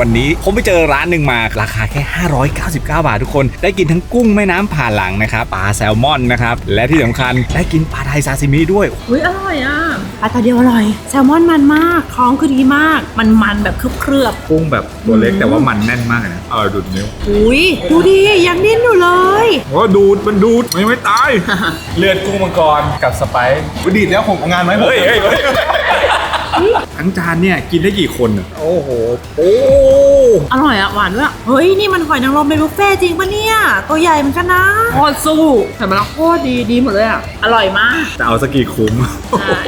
วันนี้ผมไปเจอร้านหนึ่งมาราคาแค่ 599 บาททุกคน ได้กินทั้งกุ้งแม่น้ำผ่านหลังนะครับปลาแซลมอนนะครับ และที่สำคัญได้กินปลาไทยซาซิมิด้วย อุ้ยอร่อยอะปลาตาเดียวอร่อย แซลมอนมันมากท้องคือดีมาก มันมันแบบเคลือบกุ้งแบบตัวเล็กแต่ว่ามันแน่นมากนะอร่อยดุดนิ้วๆอุ้ยดูดิยังดิ้นอยู่เลย โอ้ดูดมันดูดมันยังไม่ตาย เลือดกุ้งมังกรกับสไปซ์วดีดแล้วผมเอางานไหมผมเฮ้ยเฮ้ยเฮ้ย ทั้งจานเนี่ยกินได้กี่คนอะโอ้โห โอ้ อร่อยอะหวานด้วยเฮ้ย นี่มันหอยนางรมเป็นบุฟเฟ่ต์จริงปะเนี่ย ตัวใหญ่เหมือนกันนะโคตรสู้แต่มันโคตรดีดีหมดเลยอะอร่อยมาก จะเอาสักกี่คุ้ม ใช่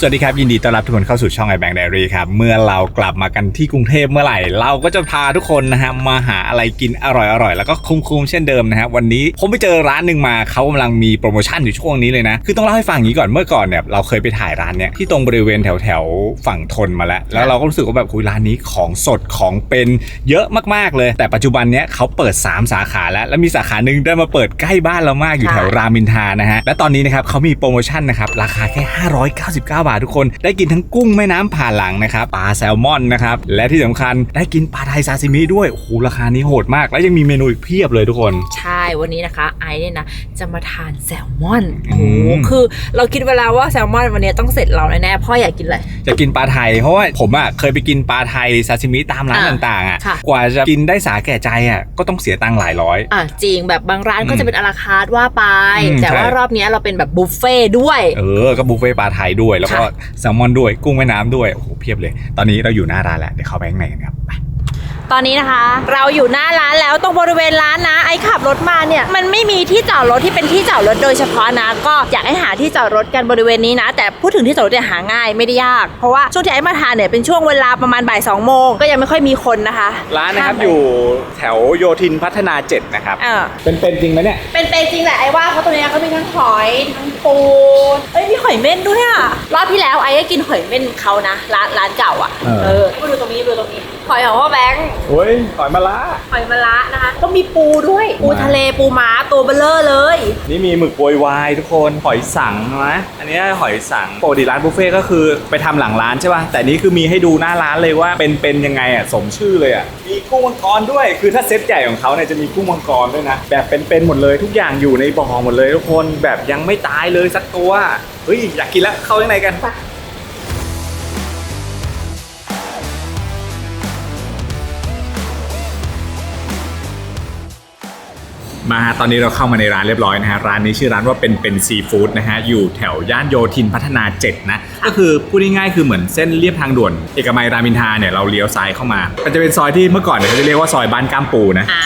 สวัสดีครับ ยินดีต้อนรับทุกคนเข้าสู่ช่อง iBank Diary ครับ เมื่อเรากลับมากันที่กรุงเทพเมื่อไหร่ เราก็จะพาทุกคนนะฮะมาหาอะไรกินอร่อยๆ แล้วก็คุ้มๆ เช่นเดิมนะฮะวันนี้ผมไปเจอร้านหนึ่งมาเขากำลังมีโปรโมชั่นอยู่ช่วงนี้เลยนะ คือต้องเล่าให้ฟังอย่างนี้ก่อนเมื่อก่อนเนี่ยเราเคยไปถ่ายร้านเนี้ยที่ตรงบริเวณแถวๆ ฝั่งทนมาแล้ว แล้วเราก็รู้สึกว่าแบบคุยร้านนี้ของสดของเป็นเยอะมากๆเลย แต่ปัจจุบันเนี้ยเขาเปิด 3 สาขาแล้ว แล้วมีสาขาหนึ่งได้มาเปิดใกล้บ้านเรามากอยู่แถวรามินทานะฮะและตอนนี้นะครับเขามีโปรโมชั่นนะครับราคาแค่ 599 บาททุกคน ได้กินทั้งกุ้งแม่น้ำผ่านหลังนะครับปลาแซลมอนนะครับและที่สำคัญได้กินปลาไทยซาซิมิด้วยโอ้โหราคานี้โหดมาก แล้วยังมีเมนูอีกเพียบเลยทุกคน ใช่วันนี้นะคะ ไอซ์เนี่ยนะจะมาทานแซลมอนอืโอ้มโหคือเราคิดเวแลาว่าแซลมอนวันนี้ต้องเสร็จเราแน่ๆพ่ออยากกินอะไรจะกินปลาไทยเพราะว่าผมอะเคยไปกินปลาไทยซาซิมิตามร้านอ่าต่างๆอะค่ะกว่าจะกินได้สาแก่ใจอะก็ต้องเสียตังค์หลายร้อยอะจริงแบบบางร้านก็อืมจะเป็นอาราคาร์ทว่าไปอืมแต่ว่าใช่รอบนี้เราเป็นแบบบุฟเฟ่ต์ด้วย เออ ก็บุฟเฟ่ต์ปลาไทยด้วย แล้วก็ค่ะแซลมอนด้วยกุ้งแม่น้ำด้วยโอ้โหเพียบเลย ตอนนี้เราอยู่หน้าร้านแล้วเดี๋ยวเข้าไปข้างในกันครับไป ตอนนี้นะคะ เราอยู่หน้าร้านแล้วตรงบริเวณร้านนะ ไอซ์ขับรถมาเนี่ยมันไม่มีที่จอดรถที่เป็นที่จอดรถโดยเฉพาะนะ ก็อยากให้หาที่จอดรถกันบริเวณนี้นะ แต่พูดถึงที่จอดรถเนี่ยหาง่ายไม่ได้ยาก เพราะว่าช่วงที่ไอซ์มาทานเนี่ยเป็นช่วงเวลาประมาณบ่ายสองโมงก็ยังไม่ค่อยมีคนนะคะร้านนะครับข้มไปอยู่แถวโยธินพัฒนา7นะครับเออเป็นเป็นจริงไหมเนี่ย เป็นเป็นจริงแหละไอ้ว่าเขาะตรงเนี้ยเขามีทั้งหอยทั้งปูเอ้ยมีหอยเม่นด้วยอะรอบที่แล้วไอ้ก็กินหอยเม่นเขานะร้านร้านเก่าอะเออเออมาดูตรงนี้ดูตรงนี้ หอยของพ่อแบงค์โอ้ยหอยมะระหอยมะระนะคะ ก็มีปูด้วย ปูมาทะเลปูม้าตัวเบลเลอร์เลย นี่มีหมึกโวยวายทุกคนหอยสังนะอันนี้หอยสังปกติร้านบุฟเฟ่ต์ก็คือไปทำหลังร้านใช่ป่ะแต่นี่คือมีให้ดูหน้าร้านเลยว่าเป็นเป็นยังไงอะสมชื่อเลยอะมีกุ้งมังกรด้วย คือถ้าเซตใหญ่ของเขาเนี่ยจะมีกุ้งมังกรด้วยนะแบบเป็นๆหมดเลยทุกอย่างอยู่ในบ่อหมดเลยทุกคนแบบยังไม่ตายเลยสักตัวเฮ้ยอยากกินแล้วเข้าข้างในกันปะ มาฮะตอนนี้เราเข้ามาในร้านเรียบร้อยนะฮะร้านนี้ชื่อร้านว่าเป็นเป็นซีฟู้ดนะฮะอยู่แถวย่านโยธินพัฒนา 7 นะ ก็คือพูดง่ายๆคือเหมือนเส้นเลียบทางด่วน เอกมัยรามอินทราเนี่ยเราเลี้ยวซ้ายเข้ามา มันจะเป็นซอยที่เมื่อก่อนเนี่ยเขาจะเรียกว่าซอยบ้านก้ามปูนะอ่า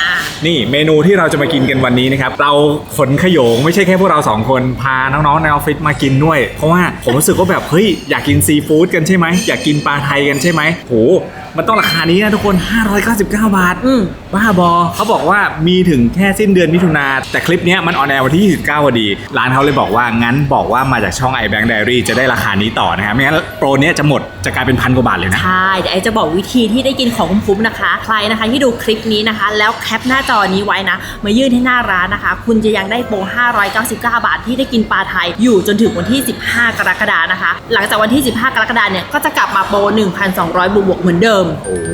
นี่เมนูที่เราจะมากินกันวันนี้นะครับเราขนขโยงไม่ใช่แค่พวกเราสองคนพาน้องๆในออฟฟิศมากินด้วย เพราะว่าผมรู้สึกว่าแบบเฮ้ยอยากกินซีฟู้ดกันใช่ไหมอยากกินปลาไทยกันใช่ไหมโหมันต้องราคานี้นะทุกคน 599 บาทอืมบ้าบอเขาบอกว่ามีถึงแค่สิ้นเดือนมิถุนาแต่คลิปเนี้ยมันออนแอร์วันที่ 29พอดี ร้านเขาเลยบอกว่างั้นบอกว่ามาจากช่อง iBank Diary จะได้ราคานี้ต่อนะครับไม่งั้นโปรเนี้ยจะหมดจะกลายเป็นพันกว่าบาทเลยนะใช่เดี๋ยวไอจะบอกวิธีที่ได้กินของคุ้มๆนะคะ ใครนะคะที่ดูคลิปนี้นะคะ แล้วแคปหน้าจอนี้ไว้นะ มายื่นที่หน้าร้านนะคะ คุณจะยังได้โปร 599 บาทที่ได้กินปลาไทยอยู่จนถึงวันที่ 15 กรกฎานะคะ หลังจากวันที่ 15 กรกฎาเนี่ยก็จะกลับมาโปร 1,200 บวกๆเหมือนเดิมโอ้โห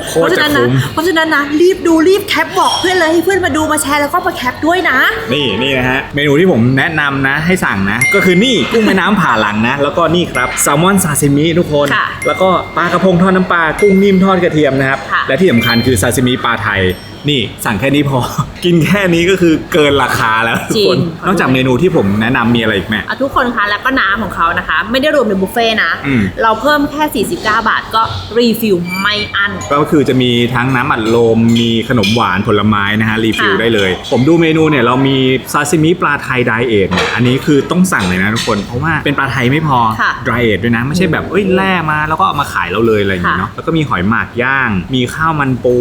โอ้โหโคเพตรราะฉะจะนั้นนะคุ้มเพราะฉะนั้นนะรีบดูรีบแคปบอกเพื่อนเลยให้เพื่อนมาดูมาแชร์แล้วก็มาแคปด้วยนะ นี่นี่นะฮะ เมนูที่ผมแนะนำนะให้สั่งนะ ก็คือนี่กุ้งแม่น้ำผ่าหลังนะ แล้วก็นี่ครับแซลมอนซาซิมิทุกคน ค่ะแล้วก็ปลากระพงทอดน้ำปลากุ้งนิ่มทอดกระเทียมนะครับ ค่ะ และที่สำคัญคือซาซิมิปลาไทย นี่สั่งแค่นี้พอ กินแค่นี้ก็คือเกินราคาแล้วทุกคนจริง นอกจากเมนูที่ผมแนะนำมีอะไรอีกแม่ อะทุกคนคะแล้วก็น้ำของเขานะคะ ไม่ได้รวมในบุฟเฟ่ต์นะ อืม เราเพิ่มแค่ 49 บาทก็รีฟิลไม่อั้นก็คือจะมีทั้งน้ำอัดลม มีขนมหวานผลไม้นะฮะ รีฟิลค่ะ ได้เลย ผมดูเมนูเนี่ย เรามีซาซิมิปลาไทยไดเอทเนี่ยอันนี้คือต้องสั่งเลยนะทุกคน เพราะว่าเป็นปลาไทยไม่พอค่ะไดเอทด้วยนะ ไม่ใช่แบบเอ้ยแล่มาแล้วก็เอามาขายเราเลยอะไรอย่างเงี้ยค่ะ เนาะแล้วก็มีหอยหมากย่าง มีข้าวมันปู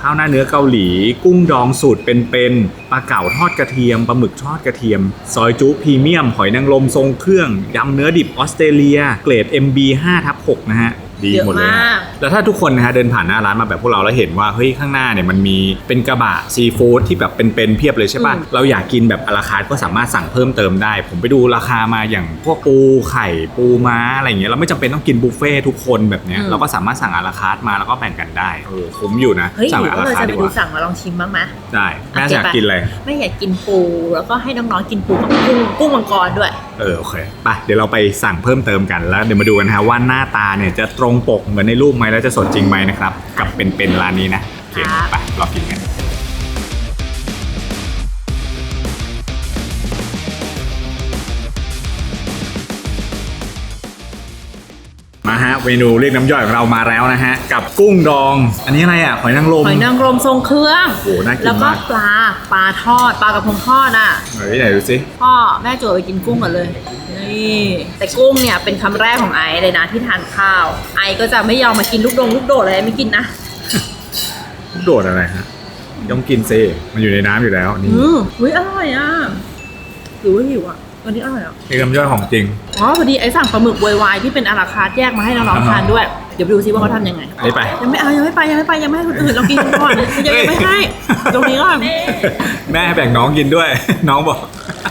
ข้าวหน้าเนื้อเกาหลีกุ้งดองสูตรเป็นๆปลาเก๋าทอดกระเทียมปลาหมึกทอดกระเทียม ซอยจุพรีเมียม หอยนางรมทรงเครื่องยำเนื้อดิบออสเตรเลีย เกรด MB 5ทับ6นะฮะ ดีเยอะหมดเลยมากนะแล้วถ้าทุกคนนะฮะเดินผ่านหน้าร้านมาแบบพวกเราแล้วเห็นว่าเฮ้ยข้างหน้าเนี่ยมันมีเป็นกระบะซีฟู้ดที่แบบเป็นๆเพียบเลยใช่ป่ะอืมเราอยากกินแบบอาราคาร์ทก็สามารถสั่งเพิ่มเติมได้ ผมไปดูราคามาอย่างพวกปูไข่ปูม้าอะไรอย่างเงี้ยเราไม่จำเป็นต้องกินบุฟเฟ่ทุกคนแบบเนี้ยเราก็สามารถสั่งอาราคาร์ทมาแล้วก็แบ่งกันได้เออคุ้มอยู่นะเฮ้ยสั่งหรืออาว่าราเราคาร์จะทไปดีกดูว่าสั่งมาลองชิมบ้างไหมได้แม่อยากกินอะไรไม่อยากกินปูแล้วก็ให้น้องๆกินปูกับกุ้งกุ้งมังกรด้วย เออโอเคไปเดี๋ยวเราไปสั่งเพิ่มเติมกันแล้วเดี๋ยวมาดูกันนะฮะว่าหน้าตาเนี่ยจะตรงปกเหมือนในรูปไหมแล้วจะสดจริงไหมนะครับ กับเป็นๆร้านนี้นะโอเคครับไปรอกินกัน เมนูเรียกน้ำย่อยของเรามาแล้วนะฮะ กับกุ้งดอง อันนี้อะไรอะหอยนางรม หอยนางรมทรงเครื่องโอ้โหน่ากินแล้วก็มากปลาปลาทอดปลากระพงทอดอะเฮ้ยไหนดูสิพ่อแม่โจไปกินกุ้งก่อนเลย นี่ แต่กุ้งเนี่ยเป็นคำแรกของไอซ์เลยนะที่ทานข้าว ไอซ์ก็จะไม่ยอมมากินลูกดงลูกโดดอะไรไม่กินนะโดดอะไรฮะต้องกินเซมันอยู่ในน้ำอยู่แล้วนี่อืมอุ้ยอร่อยอะหรือว่าหิวอะ วันนี้อร่อยอะเรียกน้ำย่อยของจริง อ๋อพอดีไอซ์สั่งปลาหมึกววายที่เป็นอาราคาร์ทแยกมาให้น้องๆทานด้วย เดี๋ยวไปดูซิว่าเขาทำยังไงอันนี้ไป ยังไม่เอายังไม่ไปยังไม่ไปยังไม่ให้คนอื่นเรากินก่อนยังไม่ให้ตรงนี้ก่อน แม่ให้แบ่งน้องกินด้วย น้องบอก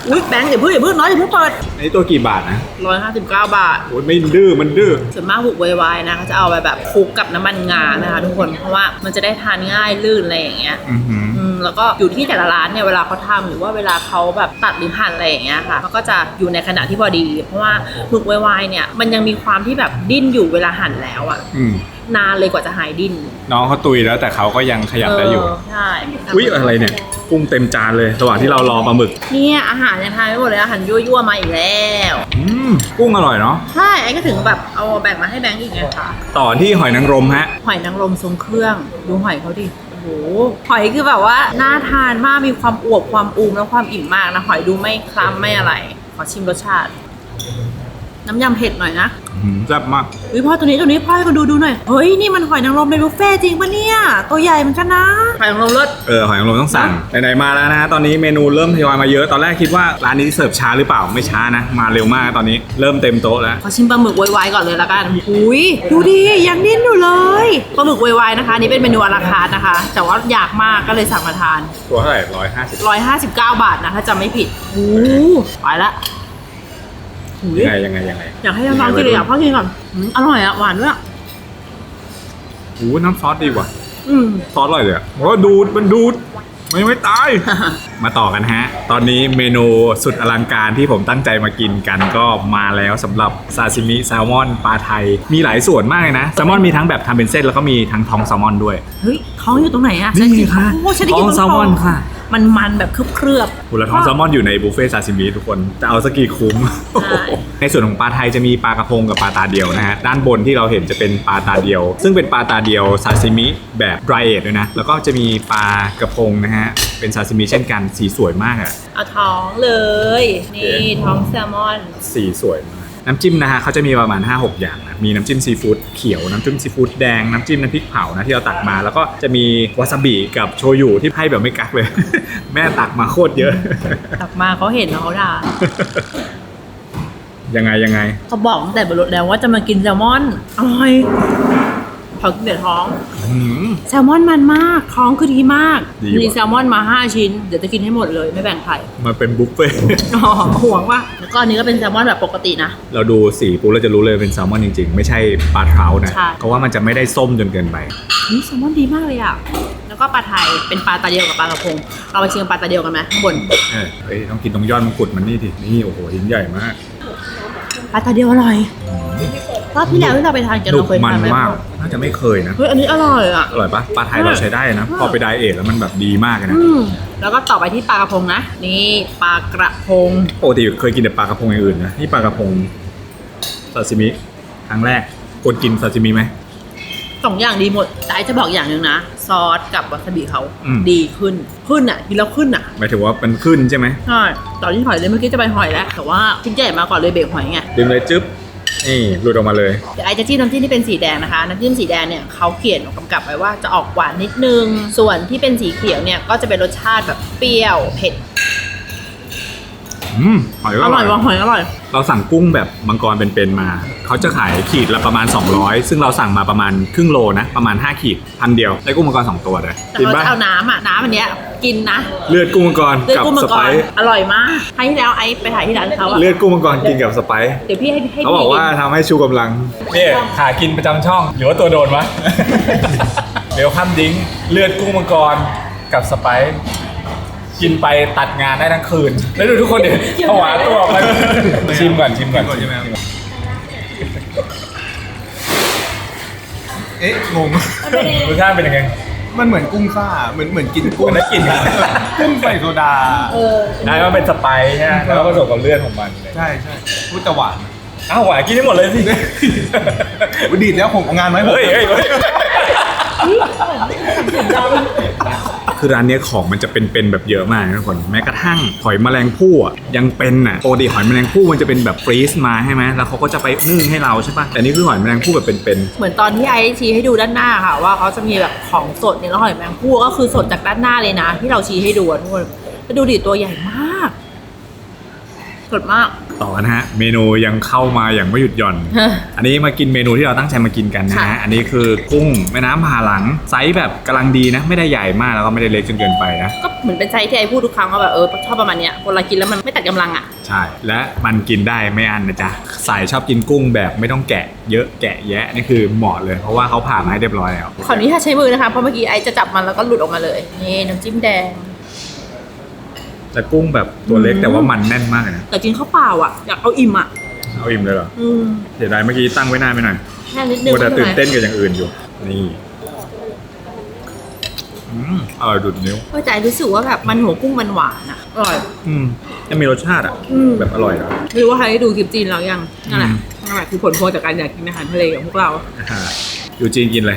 อุ้ยแบงค์อย่าเพิ่งอย่าเพิ่งน้อยอย่าเพิ่งเปิดอันนี้ตัวกี่บาทนะร้อยห้าสิบเก้าบาท โอ้ยไม่ดื้อมันดื้อส่วนมากบุกววายนะเขาจะเอาไปแบบคลุกกับน้ำมันงานะคะทุกคนเพราะว่ามันจะได้ทานง่ายลื่นอะไรอย่างเงี้ยอือหือ อืมแล้วก็อยู่ที่แต่ละร้านเนี่ยเวลาเขาทำหรือว่าเวลาเขาแบบตัดหรือหั่นอะไรอย่างเงี้ยค่ะเขาก็จะอยู่ในขนาดที่พอดี เพราะว่าหมึกวายเนี่ยมันยังมีความที่แบบดิ้นอยู่เวลาหั่นแล้วอะ อืม นานเลยกว่าจะหายดิ้นน้องเขาตุยแล้วแต่เขาก็ยังขยับได้อยู่เใช่อุ้ยอะไรเนี่ยกุ้งเต็มจานเลยระหว่างที่เรารอปลาหมึกเนี่ยอาหารยังทานไม่หมดเลยอาหารยั่วๆมาอีกแล้วอืมกุ้งอร่อยเนาะใช่ไอ้ก็ถึงแบบเอาแบ่งมาให้แบงค์อีกไงคะต่อที่หอยนางรมฮะหอยนางรมทรงเครื่องดูหอยเขาดิโอ้โหหอยคือแบบว่าน่าทานมากมีความอวบความอูมและความอิ่มมากนะหอยดูไม่คล้ำไม่อะไร ขอชิมรสชาติ น้ำยำเผ็ดหน่อยนะอืมแซ่บมาก อุ้ยพ่อตัวนี้ตัวนี้พ่อให้คนดูดูหน่อย เฮ้ย นี่มันหอยนางรมในบุฟเฟ่ต์จริงปะเนี่ย ตัวใหญ่เหมือนกันนะหอยนางรมรสเออหอยนางรมต้องสั่งไหนๆมาแล้วนะฮะตอนนี้เมนูเริ่มทยอยมาเยอะตอนแรกคิดว่าร้านนี้เสิร์ฟช้าหรือเปล่าไม่ช้านะ มาเร็วมากตอนนี้เริ่มเต็มโต๊ะแล้ว ขอชิมปลาหมึกไวๆก่อนเลยละกัน อุ้ยดูดิยังนิ่นอยู่เลยปลาหมึกไวๆนะคะ นี่เป็นเมนูอาราคาร์ทนะคะ แต่ว่าอยากมากก็เลยสั่งมาทาน ตัวเท่าไหร่ร้อยห้าสิบ159 บาทนะถ้าจำไม่ผิดโอ้ไปละ อุ๊ยยังไงยังไงยังไงอยากให้น้องๆกินเลยอยากพ่อกินก่อนอืมอร่อยอะหวานด้วยอะโอ้น้ำซอสดีว่ะ อืม ซอสอร่อยเลยอะโอ้ดูดมันดูดมันยังไม่ตาย มาต่อกันฮะ ตอนนี้เมนูสุดอลังการที่ผมตั้งใจมากินกันก็มาแล้วสำหรับซาซิมิแซลมอนปลาไทย มีหลายส่วนมากเลยนะแซลมอนมีทั้งแบบทำเป็นเส้นแล้วก็มีทั้งท้องแซลมอนด้วย เฮ้ยท้องอยู่ตรงไหนอะนี่ฉักิค่ะโอ้ฉันได้กินท้องแซลมอนค่ะ มันมันๆแบบเคลือบคุณละท้องแซลมอนอยู่ในบุฟเฟ่ต์ซาซิมิทุกคน จะเอาสักกี่คุ้ม ใช่ ในส่วนของปลาไทยจะมีปลากระพงกับปลาตาเดียวนะฮะ ด้านบนที่เราเห็นจะเป็นปลาตาเดียว ซึ่งเป็นปลาตาเดียวซาซิมิแบบ dry age ด้วยนะ แล้วก็จะมีปลากระพงนะฮะ เป็นซาซิมิเช่นกัน สีสวยมากอะๆเอาท้องเลย นี่ท้องแซลมอน สีสวยมาก น้ำจิ้มนะฮะเขาจะมีประมาณ 5-6 อย่างนะ มีน้ำจิ้มซีฟู้ดเขียวน้ำจิ้มซีฟู้ดแดงน้ำจิ้มน้ำพริกเผานะที่เราตักมา แล้วก็จะมีวาซาบิกับโชยุที่ให้แบบไม่กักเลย แม่ตักมาโคตรเยอะกลับมาเขาเห็นแล้วเขาด่ายังไงยังไง เขาบอกตั้งแต่บนรถแล้วว่าจะมากินแซลมอนอร่อย ขอกินแต่ท้องหืมแซลมอนมันมากท้องคือดีมากดีว่ะ มีแซลมอนมา5ชิ้นเดี๋ยวจะกินให้หมดเลยไม่แบ่งใครมาเป็นบุฟเฟ่ต์อ๋อห่วงว่ะแล้วก็อันนี้ก็เป็นแซลมอนแบบปกตินะ เราดูสีปุ๊บเราจะรู้เลยเป็นแซลมอนจริงๆ ไม่ใช่ปลาเท้านะ ใช่ เพราะว่ามันจะไม่ได้ส้มจนเกินไป นี่แซลมอนดีมากเลยอะ แล้วก็ปลาไทยเป็นปลาตาเดียวกับปลากระพง เราไปชิมปลาตาเดียวกันไหมข้างบน เออเอ้ยต้องกินตรงยอดมงกุฎมันนี่ดินี่โอ้โหชิ้นใหญ่มากปลาตาเดียวอร่อย รอบที่แล้วที่เราไปทานกันดุเราเคยมันทานไหมมาก น่าจะไม่เคยนะ เฮ้ยอันนี้อร่อยอะ อร่อยปะปลาไทยเราใช้ได้นะ พอไปไดเอทแล้วมันแบบดีมากเลยนะ อืมแล้วก็ต่อไปที่ปลากระพงนะ นี่ปลากระพง ปกติเคยกินแต่ปลากระพงอย่างอื่นนะ นี่ปลากระพงซาซิมิครั้งแรกกดกินซาซิมิไหม สองอย่างดีหมด แต่ไอ้จะบอกอย่างหนึ่งนะ ซอสกับวาซาบิเขาอืม ดีขึ้น ขึ้นอะกินแล้วขึ้นอะหมายถึงว่ามันขึ้นใช่ไหมใช่ตอนที่หอยเลยเมื่อกี้จะไปหอยแล้ว แต่ว่าชิ้นใหญ่มาก่อนเลยเบรกหอยไงดึงเลยจึ๊บ นี่หลุดออกมาเลยเดี๋ยวไอจะจิ้มน้ำจิ้มที่เป็นสีแดงนะคะ น้ำจิ้มสีแดงเนี่ยเขาเขียนกำกับไว้ว่าจะออกหวานนิดนึง ส่วนที่เป็นสีเขียวเนี่ยก็จะเป็นรสชาติแบบเปรี้ยวเผ็ด อืมหอยก็ออร่ร่ออยยว่ะหอยอร่อย เราสั่งกุ้งแบบมังกรเป็นๆมา เขาจะขายขีดละประมาณ 200 ซึ่งเราสั่งมาประมาณครึ่งโลนะประมาณ 5 ขีดพันเดียวได้กุ้งมังกร2ตัวเลยแต่กินเขาปะจะเอาน้ำอะ น้ำอันเนี้ยกินนะเลือดกุ้งมังกรเลือดกับกุ้งมังสกไปรซ์อร่อยมากครั้งที่แล้วไอ้ไปถ่ายที่ร้านเขาอะเลือดกุ้งมังกรกินกับสไปซ์เดี๋ยวพี่ให้ให้เขาบอกว่าทำให้ชูกำลังนี่ขากินประจำช่องหรือว่าตัวโดนวะเบลคัมดิ้งเลือดกุ้งมังกรกับสไปซ์ กินไปตัดงานได้ทั้งคืน แล้วดูทุกคนเดี๋ยวผวาตัวออกไปชิมก่อนชิมก่อนชิมก่อนเอ๊ะงง รสชาติเป็นยังไง มันเหมือนกุ้งซ่า เหมือนเหมือนกินกุ้งเหมือนได้กินอะกุ้งใส่โซดาได้ว่าเป็นสไปซ์ใช่ไหมแล้วก็ผสมกับเลือดของมันเลยใช่ใช่พูดแต่หวานอ้าวหวานกินได้หมดเลยสิอุ๊ยดีดแล้วผมเอางานไหมาให้ผม เฮ้ยเฮ้ยเฮ้ย คือร้านเนี้ยของมันจะเป็นๆแบบเยอะมากนะทุกคนแม้กระทั่งหอยแมลงภู่อะยังเป็นอะปกติหอยแมลงภู่มันจะเป็นแบบฟรีซมาใช่ไหมแล้วเขาก็จะไปนึ่งให้เราใช่ปะแต่นี่คือหอยแมลงภู่แบบเป็นเหมือนตอนที่ไอชี้ให้ดูด้านหน้าค่ะ ว่าเขาจะมีแบบของสดเนี่ยแล้วหอยแมงผู้ก็คือสดจากด้านหน้าเลยนะ ที่เราชี้ให้ดูอะทุกคนแล้วดูดิตัวใหญ่มาก สดมากๆต่อนะฮะ เมนูยังเข้ามาอย่างไม่หยุดหย่อนฮะอันนี้มากินเมนูที่เราตั้งใจมากินกันนะค่ะฮะ อันนี้คือกุ้งแม่น้ำผ่าหลัง ไซส์แบบกำลังดีนะ ไม่ได้ใหญ่มากแล้วก็ไม่ได้เล็กจนเกินไปนะ ก็เหมือนเป็นไซส์ที่ไอพูดทุกครั้งว่าแบบเออชอบประมาณเนี้ยเวลากินแล้วมันไม่ตัดกำลังอะ ใช่ และมันกินได้ไม่อันนะจ๊ะ สายชอบกินกุ้งแบบไม่ต้องแกะเยอะแกะแยะนี่คือเหมาะเลยเพราะว่าเขาผ่ามาให้เรียบร้อยแล้วขออนุญาตใช้มือนะคะเพราะเมื่อกี้ไอจะจับมันแล้วก็หลุดออกมาเลยนี่น้ำจิ้มแดง แต่กุ้งแบบตัวเล็กอืมแต่ว่ามันแน่นมากเลยนะแต่กินข้าวเปล่าอะอยากเอาอิ่มอะเอาอิ่มเลยเหรออืมเดี๋ยวได้เมื่อกี้ตั้งไว้นานไปหน่อยแค่นิดนึงมัวแต่ไม่ตื่นป็ไรเต้นกับอย่างอื่นอยู่ นี่อืมอร่อยดุดนิ้วเออแต่ไอ้รู้สึกว่าแบบมันหัวกุ้งมันหวานอะอร่อย อืมยังมีรสชาติอะอืมแบบอร่อยอะไม่รู้ว่าใครได้ดูคลิปจีนเรายังนั่นแหละอืมนั่นแหละคือผลพวงจากการอยากกินอาหารทะเลของพวกเราอ่าอยู่จีนกินอะไร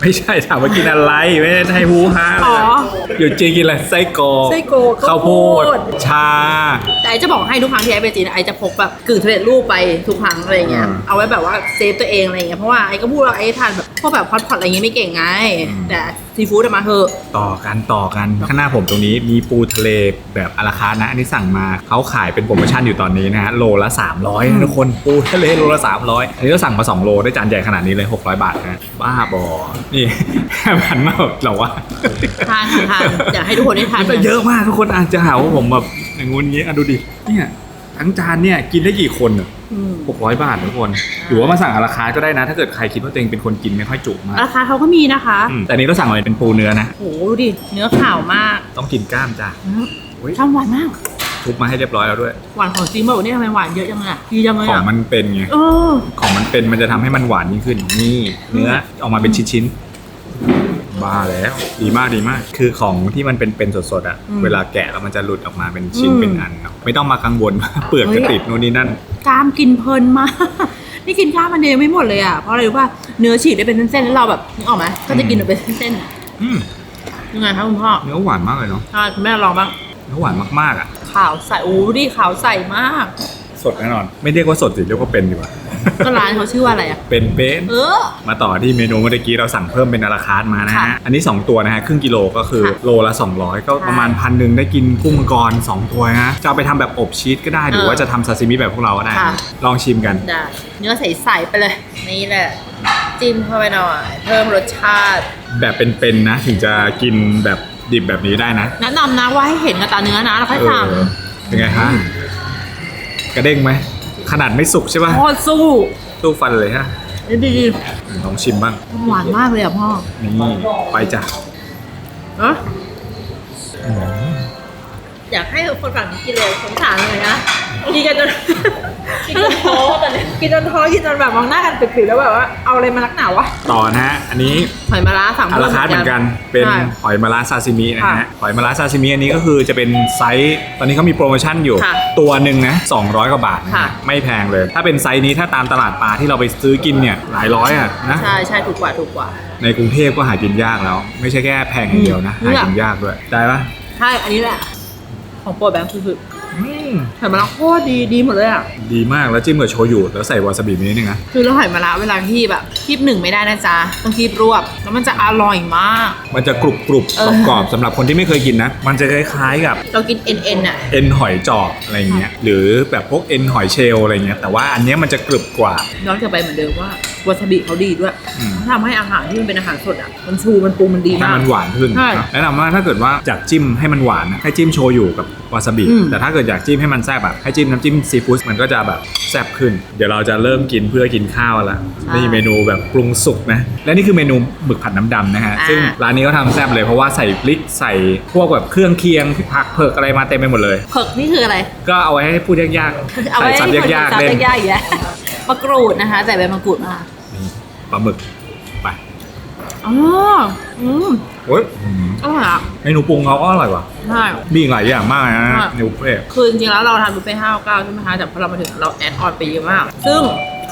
ไม่ใช่ถามว่ากินอะไร ไม่ได้ให้ฮูฮาอะไรอ๋ออยู่จีนกินอะไรไส้กรอกไส้กรอกข้าวโพดข้าวโพดชา แต่ไอจะบอกให้ทุกครั้งที่ไอไปจีนไอจะพกแบบกึ่งสำเร็จรูปไปทุกครั้งอะไรเงี้ย อืม เอาไว้แบบว่าเซฟตัวเองอะไรเงี้ย เพราะว่าไอก็พูดว่าไอทานแบบพวกแบบพอตพอตอะไรเงี้ยไม่เก่งไงอืมแต่ซีฟู้ดอะมาเถอะ ต่อกันต่อกันข้างหน้าผมตรงนี้มีปูทะเลแบบอาราคาร์ทนะอันนี้สั่งมาเขาขายเป็นโปรโมชั่นอยู่ตอนนี้นะฮะโลละ 300นะทุกคนปูทะเลโลละ 300อันนี้เราสั่งมา 2 โลได้จานใหญ่ขนาดนี้เลย 600 บาทนะบ้าบอนี่ หันมาแบบเราว่าทานค่ะทานอยากให้ทุกคนได้ทานแต่เยอะมากทุกคนอาจจะหาว่าผมแบบอย่างงู้นอย่างงี้อะดูดิเนี่ยทั้งจานเนี่ยกินได้กี่คนอะอืม หกร้อยบาททุกคน หรือว่ามาสั่งอาราคาร์ทก็ได้นะ ถ้าเกิดใครคิดว่าตัวเองเป็นคนกินไม่ค่อยจุมากราคาเขาก็มีนะคะ อืมแต่อันนี้เราสั่งมาเป็นปูเนื้อนะโอ้โหดูดิ เนื้อขาวมากต้องกินกล้ามจ้ะอืมอุ๊ยช่างหวานมาก ทุบมาให้เรียบร้อยแล้วด้วย หวานของจริงแบบนี้ทำไมหวานเยอะจังเลยอะดีจังเลยของอะมันเป็นไง เออ ของมันเป็นมันจะทำให้มันหวานยิ่งขึ้น นี่ เนื้อออกมาเป็นชิ้นๆ บ้าแล้ว ดีมากดีมาก คือของที่มันเป็นเป็นสดๆอะอืมเวลาแกะแล้วมันจะหลุดออกมาเป็นชิ้นอืมเป็นอันเนาะไม่ต้องมากังวลว่าเปลือกเฮ้จะยติดนู่นนี่นั่นกล้ามกินเพลินมากนี่กินข้าวมันเดียวยังไม่หมดเลยอะเพราะอะไรรู้ป่ะเนื้อฉีกได้เป็นเส้นๆแล้วเราแบบนึกออกไหมก็จะกินแบบเป็นเส้นอืมๆยังไงคะคุณพ่อเนื้อหวานมากเลยเนาะใช่คุณแม่ลองบ้างเนื้อหวานมากๆอะขาวใสโอ้ดูดิขาวใสมาก สดแน่นอน ไม่เรียกว่าสดสิเรียกว่าเป็นดีกว่า ก็ร้านเขาชื่อว่าอะไรอะ เป็นเป็นเออ มาต่อที่เมนูเมื่อกี้เราสั่งเพิ่มเป็นอาราคาร์ทมานะฮะ ค่ะอันนี้ 2 ตัวนะฮะ ครึ่งกิโลก็คือค่ะโลละ 200 ก็ค่ะประมาณพันหนึ่งได้กินกุ้งมังกร 2 ตัวนะจะเอาไปทำแบบอบชีสก็ได้ หรือเออว่าจะทำซาซิมิแบบพวกเราก็ได้ค่ะ ลองชิมกัน ได้ เนื้อใสๆไปเลย นี่แหละ จิ้มเข้าไปหน่อย เพิ่มรสชาติ แบบเป็นๆนะ ถึงจะกินแบบดิบแบบนี้ได้นะแนะนำนะว่าให้เห็นกับตาเนื้อนะแล้วค่อยเอสั่งอเป็นไงฮะ กระเด้งไหม ขนาดไม่สุกใช่ป่ะโคตรสู้สู้ฟันเลยฮะนี่ดีลองชิมบ้างๆหวานมากเลยอะพ่อ นี่ไปจ้ะเอะอยากให้คนฝั่งนี้กินเลยสงสารเลยนะกินกันจน กินจนท้อตอนนี้กินจนท้อกินจนแบบมองหน้ากันปิดๆแล้วแบบว่าเอาอะไรมานักหนาวะต่อนะฮะอันนี้หอยมะระสั่งอาราคาร์ทเหมือนกัน เป็นใช่ หอยมะระซาซิมินะค่ะฮะหอยมะระซาซิมิอันนี้ก็คือจะเป็นไซส์ ตอนนี้เขามีโปรโมชั่นอยู่ ค่ะตัวหนึ่งนะ 200 กว่าบาทนะค่ะฮะไม่แพงเลย ถ้าเป็นไซส์นี้ถ้าตามตลาดปลาที่เราไปซื้อกินเนี่ย หลายร้อยอะนะ ใช่ใช่ถูกกว่าถูกกว่า ในกรุงเทพก็หากินยากแล้ว ไม่ใช่แค่แพงอย่างเดียวนะ อืม หากินยากด้วย ได้ปะใช่อันนี้แหละ ของโปรดแบงค์คือ อืมมหอยมะระโคตรดีดีหมดเลยอะ ดีมากแล้วจิ้มกับโชยุแล้วใส่วาซาบินิดนึงนะ คือแล้วหอยมะระเวลาคีบแบบคีบหนึ่งไม่ได้นะจ๊ะต้องคีบรวบ แล้วมันจะอร่อยมาก มันจะกรุบกรุบเออ กรอบๆสำหรับคนที่ไม่เคยกินนะ มันจะคล้ายๆกับ เรากินเอ็นเอ็นอะ เอ็นหอยจอบอะไรเงี้ยหรือแบบพวกเอ็นหอยเชลล์อะไรเงี้ยแต่ว่าอันเนี้ยมันจะกรึบกว่า ย้อนกลับไปเหมือนเดิมว่า วาซาบิเขาดีด้วยอืมเขาทำให้อาหารที่มันเป็นอาหารสดอะ มันชูมันปรุงมันดีให้มาก มันหวานขึ้นใช่นะแนะนำว่าถ้าเกิดว่าอยากจิ้มให้มันหวานนะให้จิ้มโชยุกับวาซาบิอืม แต่ถ้าเกิดอยากจิ้มให้มันแซ่บแบบให้จิ้มน้ำจิ้มซีฟู้ดมันก็จะแบบแซ่บขึ้น เดี๋ยวเราจะเริ่มกินเพื่อกินข้าวแล้วนี่เมนูแบบปรุงสุกนะและนี่คือเมนูหมึกผัดน้ำดำนะฮะซึ่งร้านนี้ก็ทำแซ่บเลยเพราะว่าใส่พริกใส่พวกแบบเครื่องเคียงผักเผือกอะไรมาเต็มไปหมดเลย เผือกนี่คืออะไร ก็เอาไว้ให้พูดยากๆเอาใส่ไว้ซับให้คนยากซัๆบเล่น ยากๆอย่างเงี้ย มะกรูดนะคะ ใส่ใบมะกรูดมานี่ปลาหมึกไปอ๋ออืมโอ้ยอืมอร่อยอะเมนูปรุงเขาก็อร่อยว่ะ ใช่ มีอีกหลายอย่างมากนะใช่ ในบุฟเฟ่ต์ คือจริงๆแล้วเราทำบุฟเฟ่ห้าเก้าใช่ไหมคะ แต่พอเรามาถึงเราแอดออนไปเยอะมาก ซึ่ง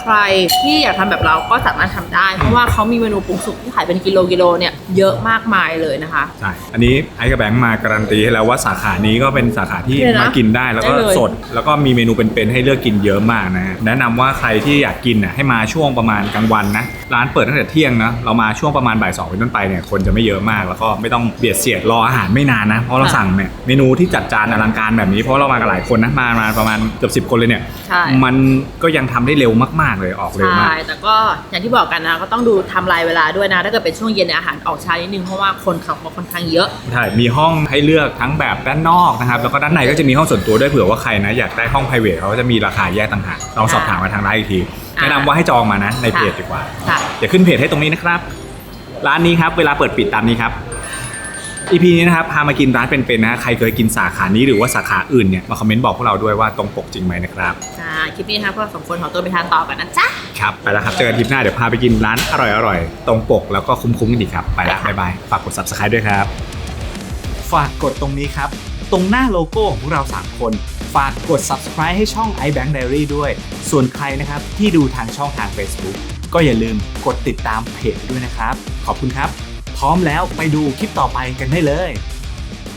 ใครที่อยากทำแบบเราก็สามารถทำได้ เพราะว่าเขามีเมนูปรุงสุกที่ขายเป็นกิโลกิโลเนี่ยเยอะมากมายเลยนะคะ ใช่ อันนี้ไอ้กับแบงค์มาการันตีให้แล้วว่าสาขานี้ก็เป็นสาขาที่เลยนะมากินได้แล้วก็ได้เลยสด แล้วก็มีเมนูเป็นๆให้เลือกกินเยอะมากนะฮะแนะนำว่าใครที่อยากกินน่ะให้มาช่วงประมาณกลางวันนะ ร้านเปิดตั้งแต่เที่ยงนะเรามาช่วงประมาณบ่ายสองเป็นต้นไปเนี่ยคนจะไม่เยอะมากแล้วก็ไม่ต้องเบียดเสียดรออาหารไม่นานนะเพราะเราสั่งเนี่ยเมนูที่จัดจานอลังการแบบนี้เพราะเรามากันหลายคนนะมามาประมาณเกือบสิบคนเลยเนี่ย ใช่ มันก็ยังทำได้เร็วมาก ๆ เลยออกเร็วใช่ มาก แต่ก็อย่างที่บอกกันนะ ก็ต้องดูไทำลายเวลาด้วยนะ ถ้าเกิดเป็นช่วงเย็นเนี่ยอาหารออกช้านิดนึง เพราะว่าคนเขาค่อนข้างเยอะ ใช่ มีห้องให้เลือกทั้งแบบด้านนอกนะครับ แล้วก็ด้านในก็จะมีห้องส่วนตัวด้วยเผื่อว่าใครนะ อยากได้ห้อง p r i v a t เขาก็จะมีราคาแยกต่างหากลองสอบถามมาทางร้านอีกทีอ่า แนะนำว่าให้จองมานะในเพจค่ะดีกว่าค่ะ เดี๋ยวขึ้นเพจให้ตรงนี้นะครับ ร้านนี้ครับเวลาเปิดปิดตามนี้ครับ EP นี้นะครับพามากินร้านเป็นๆนะใครเคยกินสาขานี้หรือว่าสาขาอื่นเนี่ยมาคอมเมนต์บอกพวกเราด้วยว่าตรงปกจริงไหมนะครับอ่าคลิปนี้นะคะพวกเราสองคนขอตัวไปทานต่อกันนะจ๊ะ ครับไปแล้วครับเจอกันทริปหน้าเดี๋ยวพาไปกินร้านอร่อยๆตรงปกแล้วก็คุ้มๆกันอีกครับไปแล้วบ๊ายบายฝากกด subscribe ด้วยครับ ฝากกดตรงนี้ครับ ตรงหน้าโลโก้ของพวกเรา 3 คน ฝากกด subscribe ให้ช่อง iBank Diary ด้วย ส่วนใครนะครับที่ดูทางช่องทาง Facebook ก็อย่าลืมกดติดตามเพจด้วยนะครับ ขอบคุณครับ พร้อมแล้วไปดูคลิปต่อไปกันได้เลย